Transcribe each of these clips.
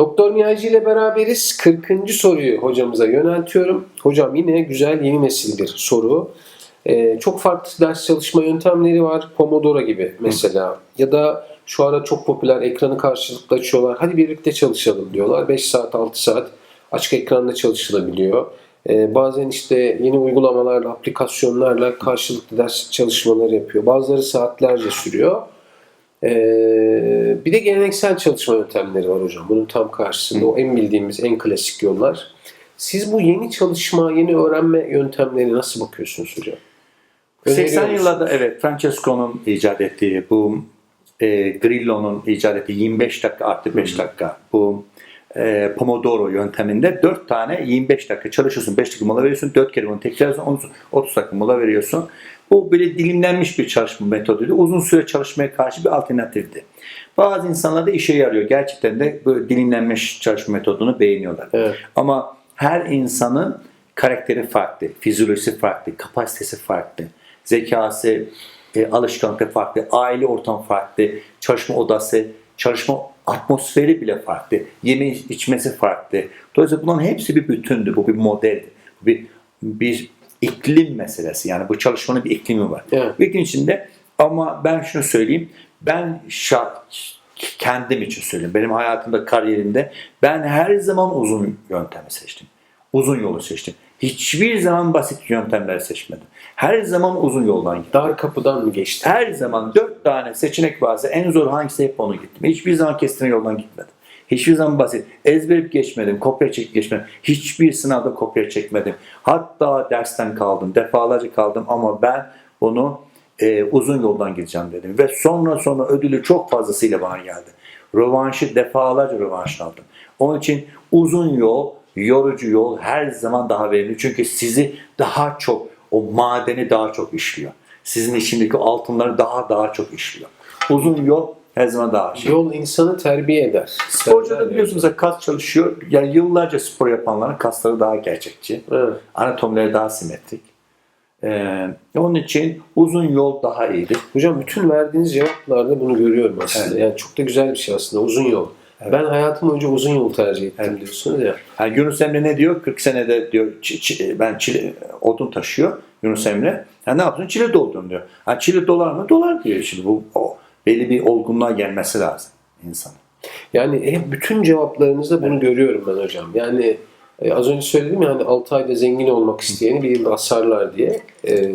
Doktor Niyazi ile beraberiz. 40. soruyu hocamıza yöneltiyorum. Hocam yine güzel yeni nesil bir soru. Ee, çok farklı ders çalışma yöntemleri var. Pomodoro gibi mesela. Ya da şu ara çok popüler ekranı karşılıklı açıyorlar. Hadi birlikte çalışalım diyorlar. 5 saat 6 saat açık ekranda çalışılabiliyor. Ee, bazen işte yeni uygulamalarla, aplikasyonlarla karşılıklı ders çalışmaları yapıyor. Bazıları saatlerce sürüyor. Ee, bir de geleneksel çalışma yöntemleri var hocam. Bunun tam karşısında o en bildiğimiz en klasik yollar. Siz bu yeni çalışma, yeni öğrenme yöntemleri nasıl bakıyorsunuz hocam? Öneriyor 80 musunuz? yıllarda evet Francesco'nun icat ettiği bu e, Grillo'nun icat ettiği 25 dakika artı 5 dakika bu e, Pomodoro yönteminde 4 tane 25 dakika çalışıyorsun 5 dakika mola veriyorsun 4 kere bunu tekrarlıyorsun 30 dakika mola veriyorsun. Bu böyle dilimlenmiş bir çalışma metoduydu. Uzun süre çalışmaya karşı bir alternatifti. Bazı insanlarda işe yarıyor. Gerçekten de böyle dilimlenmiş çalışma metodunu beğeniyorlar. Evet. Ama her insanın karakteri farklı, fizyolojisi farklı, kapasitesi farklı, zekası, e, alışkanlıkları farklı, aile ortamı farklı, çalışma odası, çalışma atmosferi bile farklı, yeme içmesi farklı. Dolayısıyla bunların hepsi bir bütündü, bu bir modeldi, bir, bir iklim meselesi. Yani bu çalışmanın bir iklimi var. Evet. İklim içinde ama ben şunu söyleyeyim, ben şart, kendim için söyleyeyim. Benim hayatımda, kariyerimde ben her zaman uzun yöntemi seçtim. Uzun yolu seçtim. Hiçbir zaman basit yöntemler seçmedim. Her zaman uzun yoldan gittim. Dar kapıdan mı geçti? Her zaman dört tane seçenek varsa en zor hangisi hep onu gittim. Hiçbir zaman kestirme yoldan gitmedim. Hiçbir zaman basit. Ezberip geçmedim, kopya çekip geçmedim. Hiçbir sınavda kopya çekmedim. Hatta dersten kaldım, defalarca kaldım ama ben bunu e, uzun yoldan gideceğim dedim. Ve sonra sonra ödülü çok fazlasıyla bana geldi. Rövanşı defalarca rövanş aldım. Onun için uzun yol, yorucu yol her zaman daha verimli. Çünkü sizi daha çok, o madeni daha çok işliyor. Sizin içindeki altınları daha daha çok işliyor. Uzun yol her zaman daha şey. Yol insanı terbiye eder. Sporcuda biliyorsunuz ya kas çalışıyor. Yani yıllarca spor yapanların kasları daha gerçekçi. Evet. Anatomileri daha simetrik. Ee, onun için uzun yol daha iyidir. Hocam bütün verdiğiniz cevaplarda bunu görüyorum aslında. Yani çok da güzel bir şey aslında uzun yol. Ben hayatım boyunca uzun yol tercih ettim diyorsunuz ya. Yani Yunus Emre ne diyor? 40 senede diyor çi- çi- ben çile, odun taşıyor Yunus Emre. Ha ne yapıyorsun? Çile doldurun diyor. Ha çile dolar mı? Dolar diyor. Şimdi bu o, belli bir olgunluğa gelmesi lazım insan. Yani hep bütün cevaplarınızda bunu görüyorum ben hocam. Yani e, az önce söyledim ya hani 6 ayda zengin olmak isteyeni bir yılda asarlar diye. E,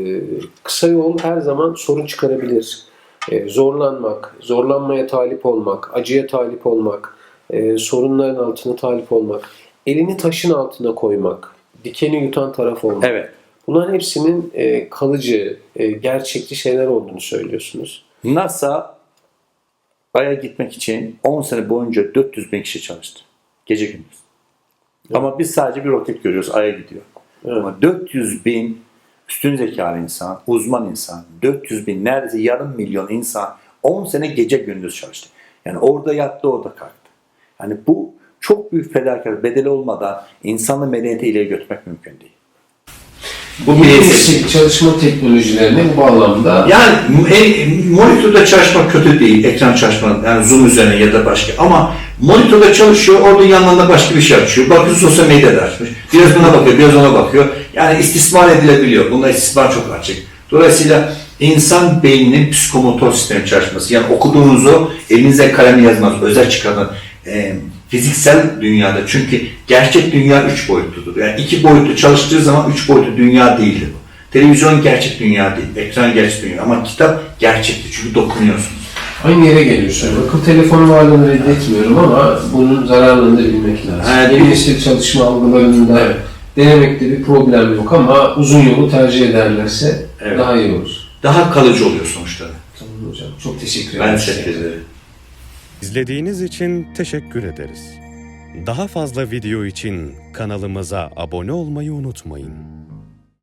kısa yol her zaman sorun çıkarabilir. E, zorlanmak, zorlanmaya talip olmak, acıya talip olmak, e, sorunların altına talip olmak, elini taşın altına koymak, dikeni yutan taraf olmak. Evet. Bunların hepsinin e, kalıcı, e, gerçekçi şeyler olduğunu söylüyorsunuz. NASA Ay'a gitmek için 10 sene boyunca 400 bin kişi çalıştı. Gece gündüz. Ama biz sadece bir roket görüyoruz. Ay'a gidiyor. Evet. Ama 400 bin üstün zekalı insan, uzman insan, 400 bin neredeyse yarım milyon insan 10 sene gece gündüz çalıştı. Yani orada yattı, orada kalktı. Yani bu çok büyük fedakarlık bedeli olmadan insanlı medeniyeti ileri götürmek mümkün değil. Bu Yeni çalışma teknolojilerini bu bağlamda Yani e, monitörde çalışmak kötü değil, ekran çalışmak, yani Zoom üzerine ya da başka. Ama monitörde çalışıyor, orada yanlarında başka bir şey açıyor. Bakıyor sosyal medyada açmış. Biraz buna bakıyor, biraz ona bakıyor. Yani istismar edilebiliyor. Bunda istismar çok açık. Dolayısıyla insan beyninin psikomotor sistemi çalışması. Yani okuduğunuzu elinize kalem yazmaz, özel çıkarın. E, fiziksel dünyada çünkü gerçek dünya üç boyutludur. Yani iki boyutlu çalıştığı zaman üç boyutlu dünya değildir bu. Televizyon gerçek dünya değil, ekran gerçek dünya ama kitap gerçektir çünkü dokunuyorsunuz. aynı yere geliyorsunuz. Akıl telefonu varlığını reddetmiyorum ama bunun zararlarını da bilmek lazım. Evet. Yeni nesil çalışma algılarında Evet. denemekte bir problem yok ama uzun yolu tercih ederlerse Evet. daha iyi olur. Daha kalıcı oluyor sonuçta. Tamam hocam. Çok teşekkür ederim. Ben teşekkür ederim. İzlediğiniz için teşekkür ederiz. Daha fazla video için kanalımıza abone olmayı unutmayın.